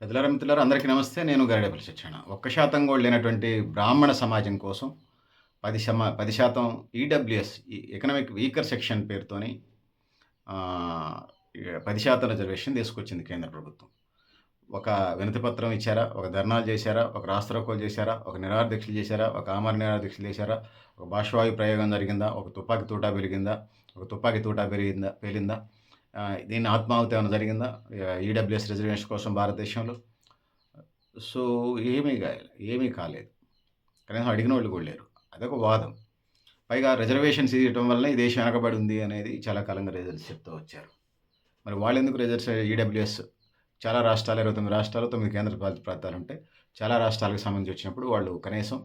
పెద్దలారా మిత్రులారా అందరికీ నమస్తే. నేను గరిడేపల్లి శిక్షణ ఒక్క శాతం కూడా లేనటువంటి బ్రాహ్మణ సమాజం కోసం పది శమ పది శాతం ఈడబ్ల్యూఎస్ ఎకనామిక్ వీకర్ సెక్షన్ పేరుతోని పది శాతం రిజర్వేషన్ తీసుకొచ్చింది కేంద్ర ప్రభుత్వం. ఒక వినతి పత్రం ఇచ్చారా? ఒక ధర్నాలు చేశారా? ఒక రాస్తరోకోలు చేశారా? ఒక నిరాదీక్షలు చేశారా? ఒక ఆమర నిరాదీక్షలు చేశారా? ఒక భాషవాయు ప్రయోగం జరిగిందా? ఒక తుపాకీ తూటా పెరిగిందా? ఒక తుపాకీ తూటా పెరిగిందా? పేలిందా దీని దీన్ని ఆత్మాహుతి ఏమైనా జరిగిందా? ఈడబ్ల్యూఎస్ రిజర్వేషన్ కోసం భారతదేశంలో? సో ఏమీ కాలేదు ఏమీ కాలేదు. కనీసం అడిగిన వాళ్ళు కూడా లేరు. అదొక వాదం. పైగా రిజర్వేషన్స్ ఇవ్వడం వల్ల ఈ దేశం వెనకబడి ఉంది అనేది చాలా కాలంగా రిజల్ట్స్ చెప్తూ వచ్చారు. మరి వాళ్ళు ఎందుకు రిజల్ట్స్ ఈడబ్ల్యూఎస్ చాలా రాష్ట్రాలు ఇరవై తొమ్మిది రాష్ట్రాలు తొమ్మిది కేంద్ర పాలిత ప్రాంతాలు ఉంటాయి చాలా రాష్ట్రాలకు సంబంధించి వచ్చినప్పుడు వాళ్ళు కనీసం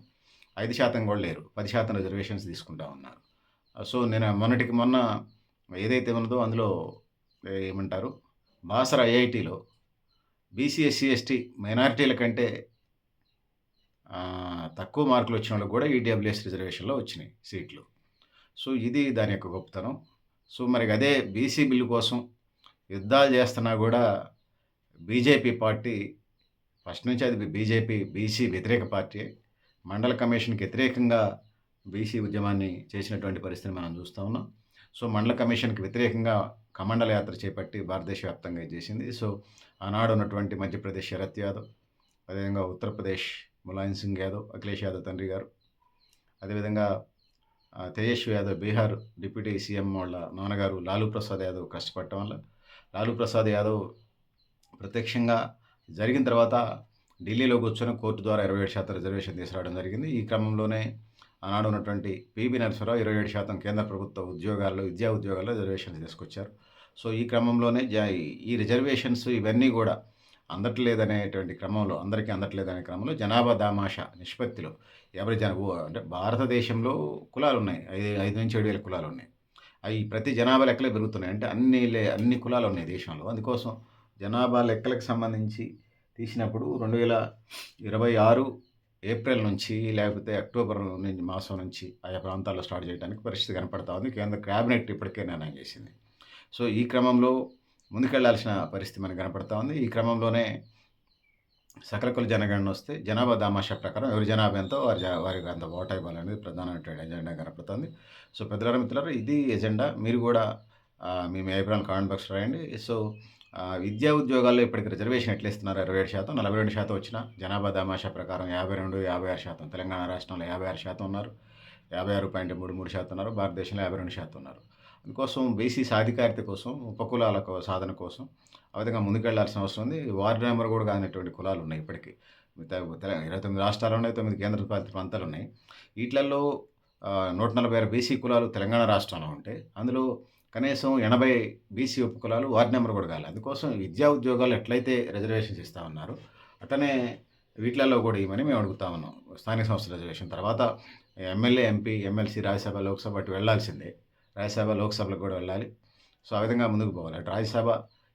ఐదు శాతం కూడా లేరు. పది శాతం రిజర్వేషన్స్ తీసుకుంటా ఉన్నారు. సో నేను మొన్నటికి మొన్న ఏదైతే ఉన్నదో అందులో ఏమంటారు? బాసర ఐఐటిలో బీసీ ఎస్సీ ఎస్టీ మైనారిటీల కంటే తక్కువ మార్కులు వచ్చిన వాళ్ళకి కూడా ఈడబ్ల్యూఎస్ రిజర్వేషన్లో వచ్చినాయి సీట్లు. సో ఇది దాని యొక్క గొప్పతనం. సో మరి అదే బీసీ బిల్లు కోసం యుద్ధాలు చేస్తున్నా కూడా బీజేపీ పార్టీ ఫస్ట్ నుంచి అది బీజేపీ బీసీ వ్యతిరేక పార్టీ మండల కమిషన్కి వ్యతిరేకంగా బీసీ ఉద్యమాన్ని చేసినటువంటి పరిస్థితిని మనం చూస్తూ ఉన్నాం. సో మండల కమిషన్కి వ్యతిరేకంగా కమండల యాత్ర చేపట్టి భారతదేశ వ్యాప్తంగా చేసింది. సో ఆనాడు ఉన్నటువంటి మధ్యప్రదేశ్ శరత్ యాదవ్ అదేవిధంగా ఉత్తరప్రదేశ్ ములాయం సింగ్ యాదవ్ అఖిలేష్ యాదవ్ తండ్రి గారు అదేవిధంగా తేజస్వి యాదవ్ బీహార్ డిప్యూటీ సీఎం వాళ్ళ నాన్నగారు లాలూ ప్రసాద్ యాదవ్ కష్టపడటం వల్ల లాలూ ప్రసాద్ యాదవ్ ప్రత్యక్షంగా జరిగిన తర్వాత ఢిల్లీలో కూర్చొని కోర్టు ద్వారా ఇరవై ఏడు శాతం రిజర్వేషన్ తీసుకురావడం జరిగింది. ఈ క్రమంలోనే ఆనాడు ఉన్నటువంటి పిబి నరసింహరావు ఇరవై ఏడు శాతం కేంద్ర ప్రభుత్వ ఉద్యోగాల్లో విద్యా ఉద్యోగాల్లో రిజర్వేషన్స్ తీసుకొచ్చారు. సో ఈ క్రమంలోనే జా ఈ రిజర్వేషన్స్ ఇవన్నీ కూడా అందట్లేదనేటువంటి క్రమంలో అందరికీ అందట్లేదనే క్రమంలో జనాభా దామాష నిష్పత్తిలో ఎవరి జన అంటే భారతదేశంలో కులాలు ఉన్నాయి ఐదు ఐదు నుంచి ఏడు వేల కులాలు ఉన్నాయి అవి ప్రతి జనాభా లెక్కలే పెరుగుతున్నాయి. అంటే అన్ని లే అన్ని కులాలు ఉన్నాయి దేశంలో. అందుకోసం జనాభా లెక్కలకు సంబంధించి తీసినప్పుడు రెండు వేల ఇరవై ఆరు ఏప్రిల్ నుంచి లేకపోతే అక్టోబర్ నుంచి మాసం నుంచి ఆయా ప్రాంతాల్లో స్టార్ట్ చేయడానికి పరిస్థితి కనపడతా ఉంది. కేంద్ర క్యాబినెట్ ఇప్పటికే నిర్ణయం చేసింది. సో ఈ క్రమంలో ముందుకెళ్ళాల్సిన పరిస్థితి మనకు కనపడతా ఉంది. ఈ క్రమంలోనే సకల కుల జనగణన వస్తే జనాభా దామాషా ప్రకారం ఎవరి జనాభా ఎంతో వారి జా- అంత ఓట్ ఇవ్వాలనేది ప్రధానమైన ఎజెండా కనపడుతుంది సో పెద్దల మిత్రులారా ఇది ఎజెండా మీరు కూడా మీ మీ కామెంట్ బాక్స్ రాయండి. సో విద్యా ఉద్యోగాల్లో ఇప్పటికి రిజర్వేషన్ ఎట్లా ఇస్తున్నారు ఇరవై ఏడు శాతం నలభై రెండు శాతం వచ్చిన? జనాభా దామాషా ప్రకారం యాభై రెండు యాభై ఆరు శాతం. తెలంగాణ రాష్ట్రంలో యాభై ఆరు శాతం ఉన్నారు. యాభై ఆరు పాయింట్ మూడు మూడు శాతం ఉన్నారు. భారతదేశంలో యాభై రెండు శాతం ఉన్నారు. అందుకోసం బీసీ సాధికారిత కోసం ఉపకులాల సాధన కోసం ఆ విధంగా ముందుకెళ్ళాల్సిన అవసరం ఉంది. వార్డు నెంబర్ కూడా కానటువంటి కులాలు ఉన్నాయి ఇప్పటికీ. మిగతా ఇరవై తొమ్మిది రాష్ట్రాలు ఉన్నాయి తొమ్మిది కేంద్ర పాలిత ప్రాంతాలు ఉన్నాయి. వీటిలలో నూట నలభై ఆరు బీసీ కులాలు తెలంగాణ రాష్ట్రంలో ఉంటే అందులో కనీసం ఎనభై బీసీ ఉపకులాలు వార్డు నెంబర్ కూడా కావాలి అందుకోసం విద్యా ఉద్యోగాలు ఎట్లయితే రిజర్వేషన్స్ ఇస్తా ఉన్నారు అట్లనే వీటిలలో కూడా ఇవ్వమని మేము అడుగుతా ఉన్నాం. స్థానిక సంస్థల రిజర్వేషన్ తర్వాత MLA MP MLC Rajya Sabha Lok Sabha అటు వెళ్ళాల్సిందే రాజ్యసభ లోక్సభలకు కూడా వెళ్ళాలి. సో ఆ విధంగా ముందుకు పోవాలి. అటు రాజ్యసభ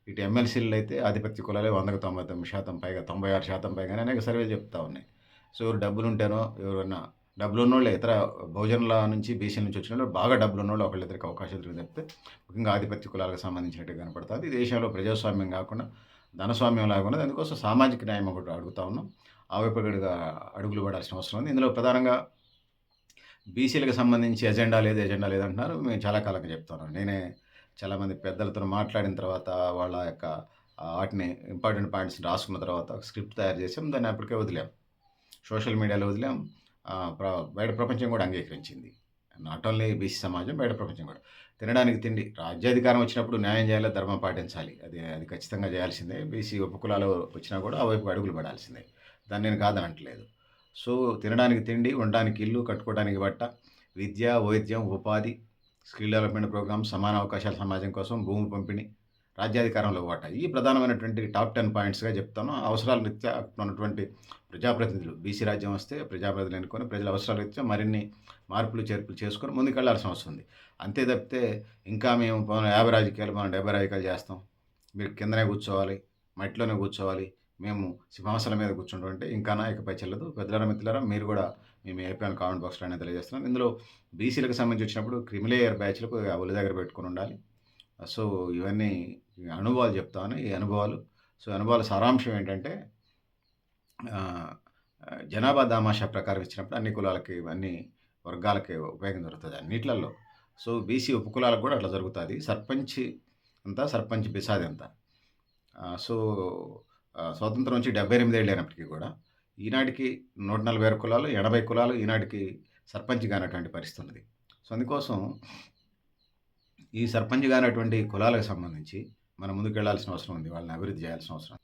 ఇటు ఎమ్మెల్సీలు అయితే ఆధిపత్య కులాలే వందకు తొంభై తొమ్మిది శాతం పైగా తొంభై ఆరు శాతం పైగానే అనేక సర్వేలు చెప్తా ఉన్నాయి. సో ఎవరు డబ్బులు ఉంటేనో ఎవరన్నా డబ్బులు ఉన్నోళ్ళు ఇతర బహుజనుల నుంచి బీసీల నుంచి వచ్చిన వాళ్ళు బాగా డబ్బులు ఉన్నోళ్ళు ఒకళ్ళిద్దరికి ఇద్దరికి అవకాశాలు చెప్తే ముఖ్యంగా ఆధిపత్య కులాలకు సంబంధించినట్టు కనపడుతుంది. ఈ దేశంలో ప్రజాస్వామ్యం కాకుండా ధనస్వామ్యం లాగా ఉన్నది. అందుకోసం సామాజిక న్యాయం ఒకటి అడుగుతా ఉన్నాం. ఆ వైపు అడుగులు పడాల్సిన అవసరం ఉంది. ఇందులో ప్రధానంగా బీసీలకు సంబంధించి ఎజెండా లేదు ఎజెండా లేదు అంటున్నారు. మేము చాలా కాలంగా చెప్తాను నేనే చాలామంది పెద్దలతో మాట్లాడిన తర్వాత వాళ్ళ యొక్క వాటిని ఇంపార్టెంట్ పాయింట్స్ రాసుకున్న తర్వాత స్క్రిప్ట్ తయారు చేసాం దాన్ని అప్పటికే వదిలాం. సోషల్ మీడియాలో వదిలాం. బయట ప్రపంచం కూడా అంగీకరించింది. నాట్ ఓన్లీ బీసీ సమాజం బయట ప్రపంచం కూడా. తినడానికి తిండి రాజ్యాధికారం వచ్చినప్పుడు న్యాయం చేయాలి ధర్మం పాటించాలి. అది అది ఖచ్చితంగా చేయాల్సిందే. బీసీ ఉపకులాలు వచ్చినా కూడా ఆ వైపు అడుగులు పడాల్సిందే. దాన్ని నేను కాదనట్లేదు. సో తినడానికి తిండి ఉండడానికి ఇల్లు కట్టుకోవడానికి బట్ట విద్య వైద్యం ఉపాధి స్కిల్ డెవలప్మెంట్ ప్రోగ్రామ్ సమాన అవకాశాల సమాజం కోసం భూమి పంపిణీ రాజ్యాధికారంలో వాటా ఈ ప్రధానమైనటువంటి టాప్ టెన్ పాయింట్స్గా చెప్తాను. అవసరాల రీత్యా ఉన్నటువంటి ప్రజాప్రతినిధులు బీసీ రాజ్యం వస్తే ప్రజాప్రతినిధులు ఎన్నుకొని ప్రజల అవసరాల రీత్యా మరిన్ని మార్పులు చేర్పులు చేసుకొని ముందుకెళ్ళాల్సిన అవసరం ఉంది. అంతే తప్పితే ఇంకా మేము యాభై రాజకీయాలు మనం డెబ్బై రాజకీయాలు చేస్తాం. మీరు కిందనే కూర్చోవాలి మట్టిలోనే కూర్చోవాలి. మేము సింహాసనం మీద కూర్చుంటుంటే ఇంకా ఇకపై చెల్లదు. పెద్దలారా మిత్రులారా మీరు కూడా మేము ఏపీఎల్ కామెంట్ బాక్స్లో అనేది తెలియజేస్తున్నాం ఇందులో బీసీలకు సంబంధించి వచ్చినప్పుడు క్రిమిలేయర్ బ్యాచ్లకు ఒళ్ళు దగ్గర పెట్టుకుని ఉండాలి. సో ఇవన్నీ అనుభవాలు చెప్తాను ఈ అనుభవాలు. సో అనుభవాల సారాంశం ఏంటంటే జనాభా దామాషా ప్రకారం ఇచ్చినప్పుడు అన్ని కులాలకి అన్ని వర్గాలకి ఉపయోగం దొరుకుతుంది అన్నిట్లలో. సో బీసీ ఉపకులాలకు కూడా అట్లా జరుగుతుంది. సర్పంచ్ అంతా సర్పంచ్ బిసాది అంతా. సో స్వాతంత్రం నుంచి డెబ్బై ఎనిమిది ఏళ్ళు అయినప్పటికీ కూడా ఈనాటికి నూట నలభై ఆరు కులాలు ఎనభై కులాలు ఈనాటికి సర్పంచ్ కానటువంటి పరిస్థితి ఉన్నది. సో అందుకోసం ఈ సర్పంచ్ కానటువంటి కులాలకు సంబంధించి మనం ముందుకెళ్ళాల్సిన అవసరం ఉంది వాళ్ళని అభివృద్ధి చేయాల్సిన అవసరం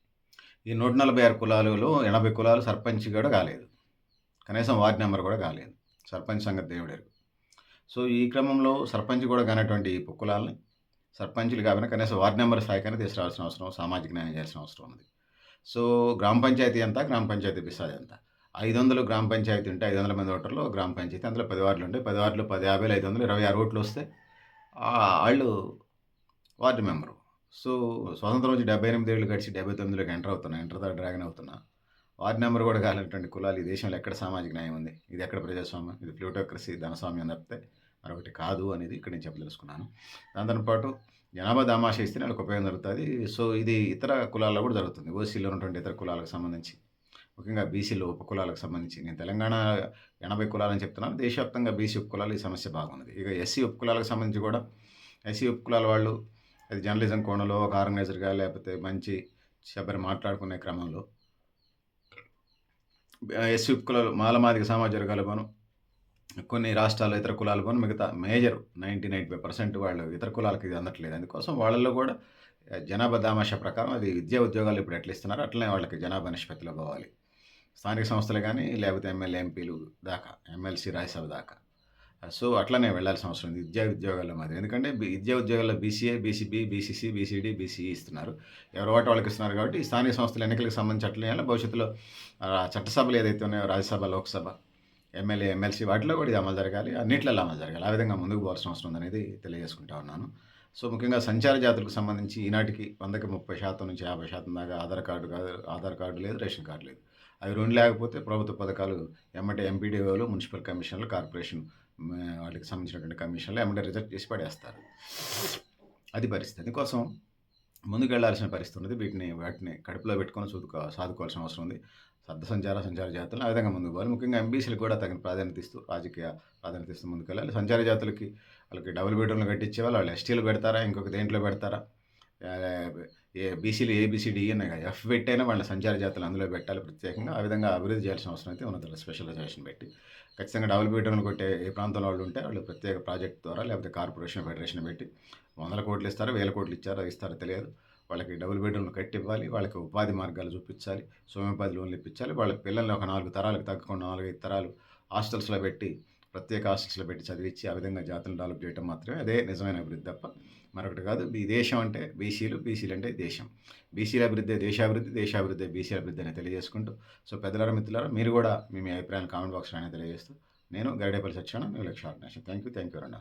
ఈ నూట నలభై ఆరు కులాలలో ఎనభై కులాలు సర్పంచ్ కూడా కాలేదు. కనీసం వార్డు నెంబర్ కూడా కాలేదు. సర్పంచ్ సంగతి దేవుడేరు సో ఈ క్రమంలో సర్పంచ్ కూడా కానటువంటి ఈ కులాలని సర్పంచులు కాకుండా కనీసం వార్డు నెంబర్ స్థాయికైనా తీసుకురావాల్సిన అవసరం సామాజిక న్యాయం చేయాల్సిన అవసరం ఉంది సో గ్రామ పంచాయతీ ఎంత? గ్రామ పంచాయతీ బిసాది ఎంత? ఐదు వందలు గ్రామ పంచాయతీ ఉంటే ఐదు వందల మంది ఓటర్లు గ్రామ పంచాయతీ అందులో పది వార్డులు ఉంటాయి పది వార్డులు పది యాభై ఐదు వందలు ఇరవై ఆరు ఓట్లు వస్తే వాళ్ళు వార్డు మెంబరు. సో స్వతంత్రం వచ్చి డెబ్బై ఎనిమిది ఏళ్ళు గడిచి డెబ్బై తొమ్మిదిలోకి ఎంటర్ అవుతున్నా ఎంటర్ దా డ్రాగన్ అవుతున్నా. వార్డు నెంబర్ కూడా కాలేటువంటి కులాలు ఈ దేశంలో ఎక్కడ సామాజిక న్యాయం ఉంది? ఇది ఎక్కడ ప్రజాస్వామ్యం? ఇది ప్లూటోక్రసీ ధనస్వామ్యం తప్పితే మరొకటి కాదు అనేది ఇక్కడ నేను చెప్పదలుచుకున్నాను. దాంతో పాటు జనాభా దామాష ఇస్తే వాళ్ళకి ఉపయోగం జరుగుతుంది. సో ఇది ఇతర కులాల్లో కూడా జరుగుతుంది. ఓసీలో ఉన్నటువంటి ఇతర కులాలకు సంబంధించి. ముఖ్యంగా బీసీలో ఉపకులాలకు సంబంధించి నేను తెలంగాణ ఎనభై కులాలని చెప్తున్నాను. దేశవ్యాప్తంగా బీసీ ఉపకులాలు ఈ సమస్య బాగుంది ఇక ఎస్సీ ఉపకులాలకు సంబంధించి కూడా ఎస్సీ ఉపకులాల వాళ్ళు అది జర్నలిజం కోణంలో ఒక ఆర్గనైజర్గా లేకపోతే మంచి శబరి మాట్లాడుకునే క్రమంలో ఎస్సీ ఉపకులాలు మాలమాదిక సమాజ వర్గాలు కొన్ని రాష్ట్రాల్లో ఇతర కులాలు పోను మిగతా major ninety nine five percent వాళ్ళు ఇతర కులాలకు ఇది అందట్లేదు. అందుకోసం వాళ్ళల్లో కూడా జనాభా దామాష ప్రకారం అది విద్యా ఉద్యోగాలు ఇప్పుడు ఎట్లా ఇస్తున్నారు అట్లనే వాళ్ళకి జనాభా నిష్పత్తిలో పోవాలి. స్థానిక సంస్థలు కానీ లేకపోతే ఎమ్మెల్యే ఎంపీలు దాకా ఎమ్మెల్సీ రాజ్యసభ దాకా. సో అట్లనే వెళ్ళాల్సిన అవసరం ఉంది. విద్యా ఉద్యోగాల్లో మాది ఎందుకంటే విద్యా ఉద్యోగాల్లో BCA BCB BCC BCD BCE ఇస్తున్నారు. ఎవరు వాటి వాళ్ళకి ఇస్తున్నారు కాబట్టి స్థానిక సంస్థల ఎన్నికలకు సంబంధించి అట్లనే భవిష్యత్తులో చట్టసభలు ఏదైతే ఉన్నాయో రాజ్యసభ లోక్సభ ఎమ్మెల్యే ఎమ్మెల్సీ వాటిలో కూడా ఇది అమలు జరగాలి. అన్నిట్లలో అమలు జరగాలి. ఆ విధంగా ముందుకు పోవాల్సిన అవసరం ఉందనేది తెలియజేసుకుంటా ఉన్నాను. సో ముఖ్యంగా సంచార జాతులకు సంబంధించి ఈనాటికి వందకి ముప్పై శాతం నుంచి యాభై శాతం దాకా ఆధార్ కార్డు కాదు ఆధార్ కార్డు లేదు రేషన్ కార్డు లేదు. అవి రెండు లేకపోతే ప్రభుత్వ పథకాలు ఎమ్మటే ఎంపీడీఓలు మున్సిపల్ కమిషన్లు కార్పొరేషన్ వాటికి సంబంధించినటువంటి కమిషన్లు ఎమ్మటే రిజెక్ట్ చేసి పడేస్తారు. అది పరిస్థితి. అందుకోసం ముందుకెళ్ళాల్సిన పరిస్థితి ఉన్నది. వీటిని వాటిని కడుపులో పెట్టుకొని చూదుకో సాదుకోవాల్సిన అవసరం ఉంది. సద్ద సంచార సంచార జాతులు ఆ విధంగా ముందుకు పోవాలి. ముఖ్యంగా ఎంబీసీలకు కూడా తగిన ప్రాధాన్యత ఇస్తూ రాజకీయ ప్రాధాన్యత ఇస్తూ ముందుకెళ్ళాలి. సంచార జాతులకి వాళ్ళకి డబుల్ బెడ్రూమ్లు కట్టించే వాళ్ళు వాళ్ళు ఎస్టీలు పెడతారా ఇంకొక దేంట్లో పెడతారా? బీసీలు ఏబిసిడి ఎఫ్ పెట్టైనా వాళ్ళ సంచార జాతులు అందులో పెట్టాలి ప్రత్యేకంగా. ఆ విధంగా అభివృద్ధి చేయాల్సిన అవసరం అయితే ఉన్నత స్పెషలైజేషన్ పెట్టి. ఖచ్చితంగా డబుల్ కొట్టే ఏ ప్రాంతంలో వాళ్ళు ఉంటే వాళ్ళు ప్రత్యేక ప్రాజెక్ట్ ద్వారా లేకపోతే కార్పొరేషన్ ఫెడరేషన్ పెట్టి వందల కోట్లు ఇస్తారో వేల కోట్లు ఇచ్చారో ఇస్తారో తెలియదు. వాళ్ళకి డబుల్ బెడ్రూమ్లు కట్టి ఇవ్వాలి. వాళ్ళకి ఉపాధి మార్గాలు చూపించాలి. సోమోపాధి లోన్లు ఇప్పించాలి. వాళ్ళ పిల్లల్ని ఒక నాలుగు తరాలకు తగ్గకుండా నాలుగైదు తరాలు హాస్టల్స్లో పెట్టి ప్రత్యేక ఆశీస్సులు పెట్టి చదివించి ఆ విధంగా జాతులు డెవలప్ చేయడం మాత్రమే. అదే నిజమైన అభివృద్ధి తప్ప మరొకటి కాదు. ఈ దేశం అంటే బీసీలు బీసీలు అంటే దేశం. బీసీల అభివృద్ధి దేశాభివృద్ధి దేశాభివృద్ధి బీసీల అభివృద్ధి అని తెలియజేసుకుంటూ సో పెద్దలారా మిత్రులారా మీరు కూడా మీ అభిప్రాయాలు కామెంట్ బాక్స్లో అయినా తెలియజేస్తూ నేను గరిడేపల్లి సత్యాన మీ లక్ష్య థ్యాంక్ యూ థ్యాంక్ యూ రెండా